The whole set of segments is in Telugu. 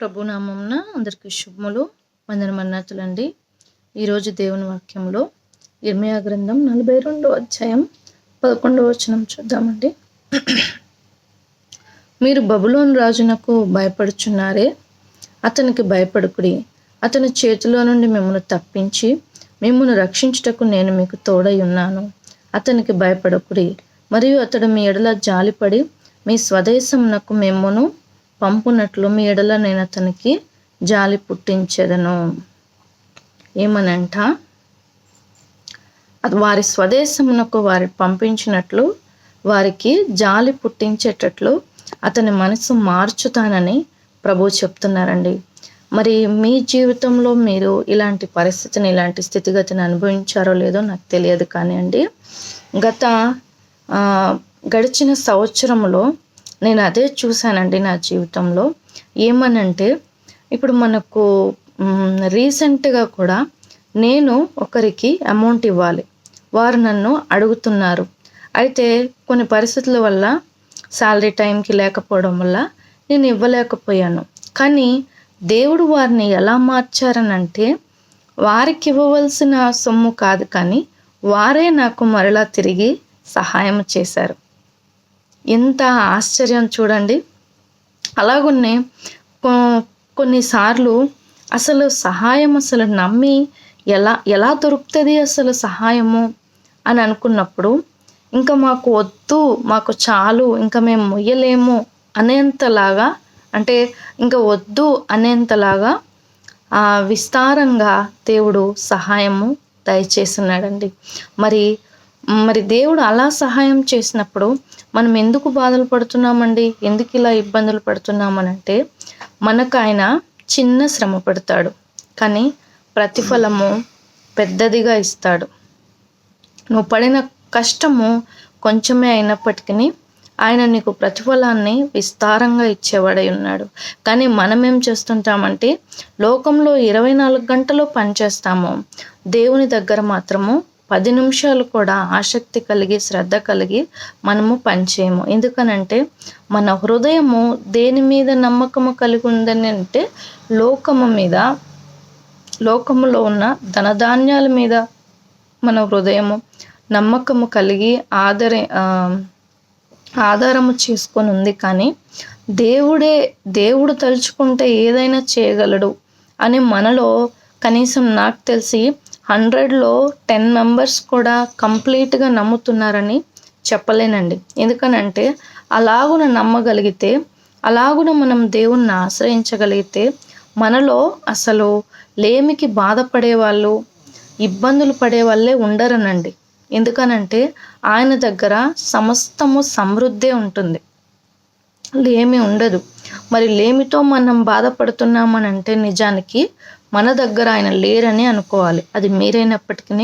ప్రభునామంన అందరికీ శుభములు వందన మన్నతులండి ఈరోజు దేవుని వాక్యంలో ఇర్మియా గ్రంథం నలభై రెండో అధ్యాయం పదకొండవ వచనం చూద్దామండి. మీరు బబులోన్ రాజునకు భయపడుచున్నారే? అతనికి భయపడుకుడి. అతని చేతిలో నుండి మిమ్మల్ని తప్పించి మిమ్మల్ని రక్షించుటకు నేను మీకు తోడై ఉన్నాను. అతనికి భయపడకుడి. మరియు అతడు మీ ఎడల జాలిపడి మీ స్వదేశమునకు మిమ్మను పంపునట్లు మీ ఎడల నేను అతనికి జాలి పుట్టించెదను. ఏమనంట? అది వారి స్వదేశమునకు వారి పంపించినట్లు వారికి జాలి పుట్టించేటట్లు అతని మనసు మార్చుతానని ప్రభు చెప్తున్నారండి. మరి మీ జీవితంలో మీరు ఇలాంటి పరిస్థితిని ఇలాంటి స్థితిగతిని అనుభవించారో లేదో నాకు తెలియదు కానీ అండి గత గడిచిన సంవత్సరంలో నేను అదే చూశానండి నా జీవితంలో. ఏమనంటే ఇప్పుడు మనకు రీసెంట్గా కూడా నేను ఒకరికి అమౌంట్ ఇవ్వాలి. వారు నన్ను అడుగుతున్నారు. అయితే కొన్ని పరిస్థితుల వల్ల శాలరీ టైంకి లేకపోవడం వల్ల నేను ఇవ్వలేకపోయాను. కానీ దేవుడు వారిని ఎలా మార్చారనంటే వారికి ఇవ్వవలసిన సొమ్ము కాదు కానీ వారే నాకు మరలా తిరిగి సహాయం చేశారు. ఎంత ఆశ్చర్యం చూడండి. అలాగున్నే కొన్నిసార్లు అసలు సహాయం అసలు నమ్మి ఎలా ఎలా దొరుకుతుంది అసలు సహాయము అని అనుకున్నప్పుడు ఇంకా మాకు వద్దు మాకు చాలు ఇంకా మేము మొయ్యలేము అనేంతలాగా అంటే ఇంకా వద్దు అనేంతలాగా విస్తారంగా దేవుడు సహాయము దయచేస్తున్నాడండి. మరి మరి దేవుడు అలా సహాయం చేసినప్పుడు మనం ఎందుకు బాధలు పడుతున్నామండి? ఎందుకు ఇలా ఇబ్బందులు పడుతున్నామనంటే మనకు ఆయన చిన్న శ్రమ పెడతాడు. కానీ ప్రతిఫలము పెద్దదిగా ఇస్తాడు. నువ్వు పడిన కష్టము కొంచెమే అయినప్పటికీ ఆయన నీకు ప్రతిఫలాన్ని విస్తారంగా ఇచ్చేవాడై ఉన్నాడు. కానీ మనం ఏం చేస్తుంటామంటే లోకంలో ఇరవై నాలుగు గంటలు పనిచేస్తాము. దేవుని దగ్గర మాత్రము పది నిమిషాలు కూడా ఆసక్తి కలిగి శ్రద్ధ కలిగి మనము పనిచేయము. ఎందుకనంటే మన హృదయము దేని మీద నమ్మకము కలిగి ఉందని అంటే లోకము మీద లోకములో ఉన్న ధనధాన్యాల మీద మన హృదయము నమ్మకము కలిగి ఆదర ఆధారము చేసుకొని ఉంది కానీ దేవుడే దేవుడు తలుచుకుంటే ఏదైనా చేయగలడు అని మనలో కనీసం నాకు తెలిసి హండ్రెడ్లో టెన్ మెంబర్స్ కూడా కంప్లీట్గా నమ్ముతున్నారని చెప్పలేనండి. ఎందుకనంటే అలాగున నమ్మగలిగితే అలాగున మనం దేవుణ్ణి ఆశ్రయించగలిగితే మనలో అసలు లేమికి బాధపడే వాళ్ళు ఇబ్బందులు పడే వాళ్ళే ఉండరనండి. ఎందుకనంటే ఆయన దగ్గర సమస్తము సమృద్ధే ఉంటుంది. లేమి ఉండదు. మరి లేమితో మనం బాధపడుతున్నామని అంటే నిజానికి మన దగ్గర ఆయన లేరని అనుకోవాలి. అది మీరైనప్పటికీ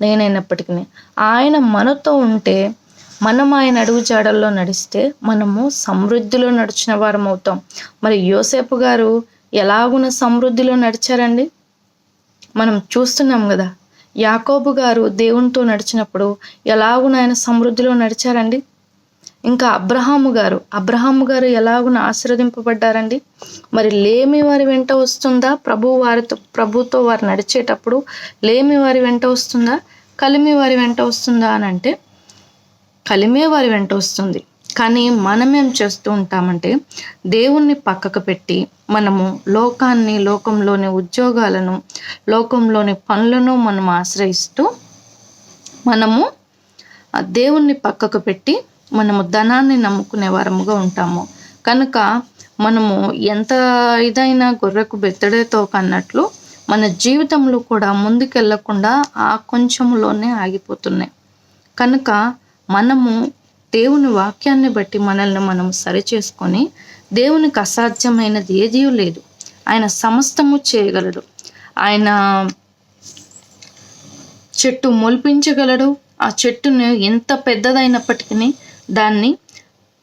నేనైనప్పటికీ ఆయన మనతో ఉంటే మనం ఆయన అడుగు జాడల్లో నడిస్తే మనము సమృద్ధిలో నడిచిన వారం అవుతాం. మరి యోసేపు గారు ఎలాగున సమృద్ధిలో నడిచారండి? మనం చూస్తున్నాం కదా యాకోబు గారు దేవునితో నడిచినప్పుడు ఎలాగున ఆయన సమృద్ధిలో నడిచారండి? ఇంకా అబ్రహాము గారు. అబ్రహాము గారు ఎలాగున ఆశీర్వదింపబడ్డారండి? మరి లేమి వారి వెంట వస్తుందా? ప్రభు వారితో ప్రభుతో వారు నడిచేటప్పుడు లేమి వారి వెంట వస్తుందా? కలిమి వారి వెంట వస్తుందా అని అంటే కలిమే వారి వెంట వస్తుంది. కానీ మనం ఏం చేస్తూ ఉంటామంటే దేవుణ్ణి పక్కకు పెట్టి మనము లోకాన్ని లోకంలోని ఉద్యోగాలను లోకంలోని పనులను మనం ఆశ్రయిస్తూ మనము దేవుణ్ణి పక్కకు పెట్టి మనము ధనాన్ని నమ్ముకునే వారముగా ఉంటాము. కనుక మనము ఎంత ఇదైనా గొర్రెకు బెత్తడేతో కన్నట్లు మన జీవితంలో కూడా ముందుకెళ్ళకుండా ఆ కొంచెంలోనే ఆగిపోతున్నాయి. కనుక మనము దేవుని వాక్యాన్ని బట్టి మనల్ని మనం సరిచేసుకొని దేవునికి అసాధ్యమైనది ఏదీ లేదు. ఆయన సమస్తము చేయగలడు. ఆయన చెట్టు మొలిపించగలడు. ఆ చెట్టును ఎంత పెద్దదైనప్పటికీ దాన్ని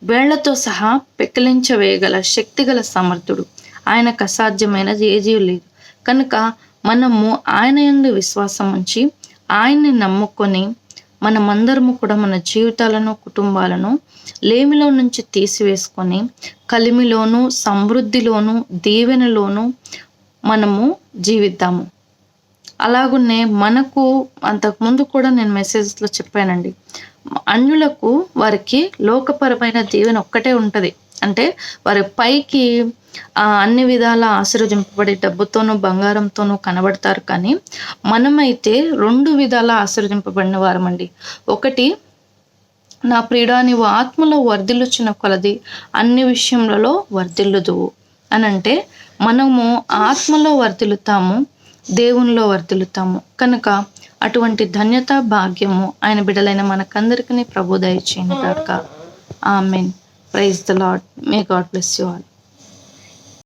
వేళ్ళతో సహా పెకిలించవేయగల శక్తిగల సమర్థుడు. ఆయనకు అసాధ్యమైనది ఏదీ లేదు. కనుక మనము ఆయన యందు విశ్వాసం ఉంచి ఆయన్ని నమ్ముకొని మనమందరము కూడా మన జీవితాలను కుటుంబాలను లేమిలో నుంచి తీసివేసుకొని కలిమిలోను సమృద్ధిలోను దీవెనలోను మనము జీవిద్దాము. అలాగునే మనకు అంతకుముందు కూడా నేను మెసేజ్లో చెప్పానండి. అన్యులకు వారికి లోకపరమైన దీవెన ఒక్కటే ఉంటుంది. అంటే వారి పైకి అన్ని విధాల ఆశీర్వదింపబడి డబ్బుతోనూ బంగారంతోనూ కనబడతారు కానీ మనమైతే రెండు విధాల ఆశీర్వదింపబడిన వారమండి. ఒకటి నా ప్రియుడా నీవు ఆత్మలో వర్ధిల్లుచిన కొలది అన్ని విషయములలో వర్ధిల్లుదువు. అని అంటే మనము ఆత్మలో వర్ధిల్లుతాము దేవునిలో వర్తిల్లుతాము. కనుక అటువంటి ధన్యత భాగ్యము ఆయన బిడలైన మనకందరికీ ప్రభు దయచేయండి కాక amen. Praise the lord may God bless you all